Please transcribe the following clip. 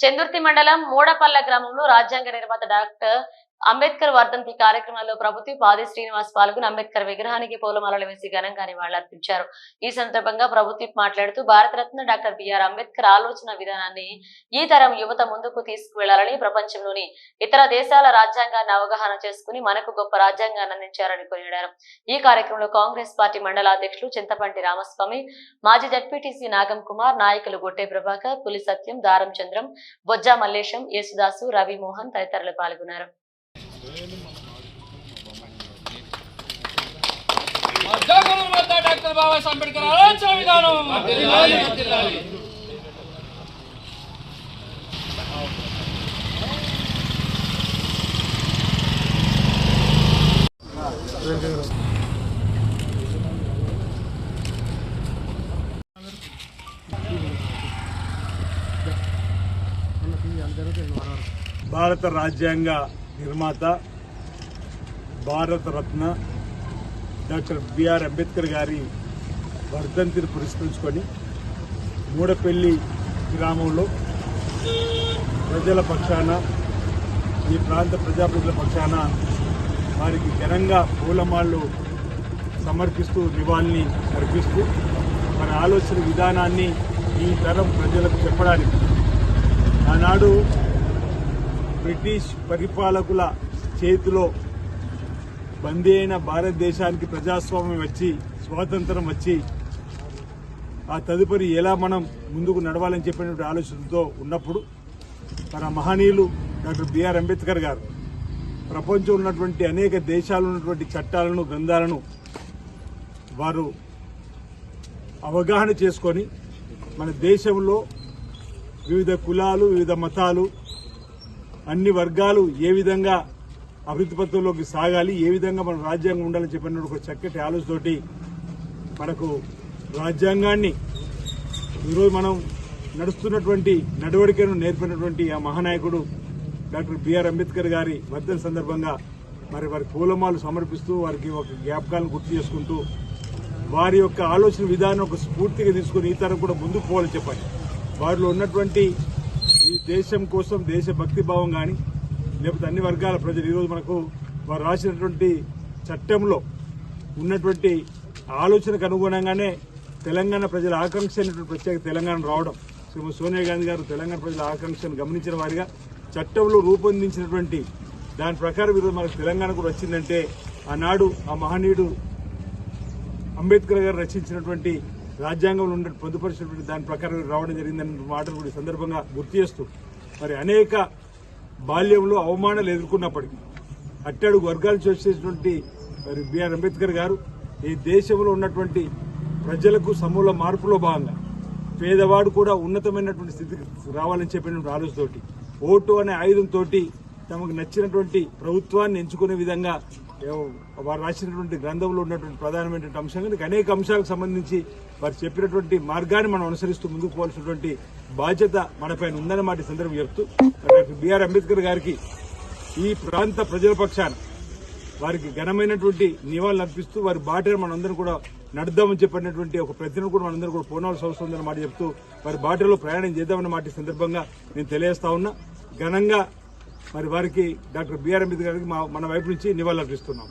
చందుర్తి మండలం మూడపల్ల గ్రామంలో రాజ్యాంగ నిర్మాత డాక్టర్ అంబేద్కర్ వర్ధంతి కార్యక్రమంలో ప్రభుత్వ పాది శ్రీనివాస్ పాల్గొని అంబేద్కర్ విగ్రహానికి పూలమాలలు వేసి ఘనంగా నివాళులర్పించారు. ఈ సందర్భంగా ప్రభుత్వ మాట్లాడుతూ భారతరత్న డాక్టర్ బిఆర్ అంబేద్కర్ ఆలోచన విధానాన్ని ఈ తరం యువత ముందుకు తీసుకువెళ్ళాలని ప్రపంచంలోని ఇతర దేశాల రాజ్యాంగాన్ని అవగాహన చేసుకుని మనకు గొప్ప రాజ్యాంగాన్ని అందించారని కొనియాడారు ఈ కార్యక్రమంలో కాంగ్రెస్ పార్టీ మండల అధ్యక్షులు చింతపంటి రామస్వామి మాజీ జడ్పీటీసీ నాగం కుమార్ నాయకులు గొట్టె ప్రభాకర్ పులి సత్యం దారం చంద్రం బొజ్జా మల్లేశం యేసుదాసు రవి మోహన్ తదితరులు పాల్గొన్నారు. డాక్టర్ బాబాసాహెబ్ అంబేద్కర్ ఆలోచన విధానం భారత రాజ్యాంగ నిర్మాత భారత రత్న డాక్టర్ బిఆర్ అంబేద్కర్ గారి వర్ధంతిని పురస్కరించుకొని మూడపల్లి గ్రామంలో ప్రజల పక్షాన ఈ ప్రాంత ప్రజాప్రతిల పక్షాన వారికి ఘనంగా పూలమాళ్ళు సమర్పిస్తూ నివాళిని అర్పిస్తూ మన ఆలోచన విధానాన్ని ఈ తరం ప్రజలకు చెప్పడానికి ఆనాడు బ్రిటిష్ పరిపాలకుల చేతిలో బందీ అయిన భారతదేశానికి ప్రజాస్వామ్యం వచ్చి స్వాతంత్రం వచ్చి ఆ తదుపరి ఎలా మనం ముందుకు నడవాలని చెప్పినటువంటి ఆలోచనతో ఉన్నప్పుడు మన మహనీయులు డాక్టర్ బిఆర్ అంబేద్కర్ గారు ప్రపంచం ఉన్నటువంటి అనేక దేశాలు ఉన్నటువంటి చట్టాలను గ్రంథాలను వారు అవగాహన చేసుకొని మన దేశంలో వివిధ కులాలు వివిధ మతాలు అన్ని వర్గాలు ఏ విధంగా అభివృద్ధి పథంలోకి సాగాలి ఏ విధంగా మన రాజ్యాంగం ఉండాలని చెప్పిన ఒక చక్కటి ఆలోచనతోటి మనకు రాజ్యాంగాన్ని ఈరోజు మనం నడుస్తున్నటువంటి నడవడికను నేర్పినటువంటి ఆ మహానాయకుడు డాక్టర్ బిఆర్ అంబేద్కర్ గారి వర్ధన సందర్భంగా మరి వారి పూలమాలు సమర్పిస్తూ వారికి ఒక జ్ఞాపకాలను గుర్తు చేసుకుంటూ వారి యొక్క ఆలోచన విధానం ఒక స్ఫూర్తిగా తీసుకుని ఈ తరం కూడా ముందుకు పోవాలని చెప్పాలి. వారిలో ఉన్నటువంటి ఈ దేశం కోసం దేశ భక్తి భావం కానీ లేకపోతే అన్ని వర్గాల ప్రజలు ఈరోజు మనకు వారు రాసినటువంటి చట్టంలో ఉన్నటువంటి ఆలోచనకు అనుగుణంగానే తెలంగాణ ప్రజల ఆకాంక్ష అయినటువంటి ప్రత్యేక తెలంగాణ రావడం. శ్రీమతి సోనియా గాంధీ గారు తెలంగాణ ప్రజల ఆకాంక్షను గమనించిన వారిగా చట్టంలో రూపొందించినటువంటి దాని ప్రకారం ఈరోజు మనకు తెలంగాణ కూడా వచ్చిందంటే ఆనాడు ఆ మహనీయుడు అంబేద్కర్ గారు రచించినటువంటి రాజ్యాంగంలో ఉన్న పొందుపరిచినటువంటి దాని ప్రకారం రావడం జరిగిందని మాటలు కూడా సందర్భంగా గుర్తు చేస్తూ మరి అనేక బాల్యంలో అవమానాలు ఎదుర్కొన్నప్పటికీ అట్టడుగు వర్గాలు చేసేటువంటి మరి బిఆర్ అంబేద్కర్ గారు ఈ దేశంలో ఉన్నటువంటి ప్రజలకు సమూల మార్పులో భాగంగా పేదవాడు కూడా ఉన్నతమైనటువంటి స్థితికి రావాలని చెప్పినటువంటి ఆలోచనతోటి ఓటు అనే ఆయుధంతో తమకు నచ్చినటువంటి ప్రభుత్వాన్ని ఎంచుకునే విధంగా వారు రాసినటువంటి గ్రంథంలో ఉన్నటువంటి ప్రధానమైనటువంటి అంశం. కనుక అనేక అంశాలకు సంబంధించి వారు చెప్పినటువంటి మార్గాన్ని మనం అనుసరిస్తూ ముందుకు పోవాల్సినటువంటి బాధ్యత మనపైన ఉందని మాట ఈ సందర్భం చెప్తూ డాక్టర్ బిఆర్ అంబేద్కర్ గారికి ఈ ప్రాంత ప్రజల పక్షాన వారికి ఘనమైనటువంటి నివాళులు అర్పిస్తూ వారి బాటను మనందరం కూడా నడుద్దామని చెప్పినటువంటి ఒక ప్రతిని కూడా మనందరం కూడా పోనాల్సిన అవసరం ఉందని మాట చెప్తూ వారి బాటలో ప్రయాణం చేద్దామన్న మాట సందర్భంగా నేను తెలియజేస్తా ఉన్నా. ఘనంగా మరి వారికి డాక్టర్ బిఆర్ అంబేద్కర్ గారికి మా మన వైపు నుంచి నివాళులు అర్పిస్తున్నాం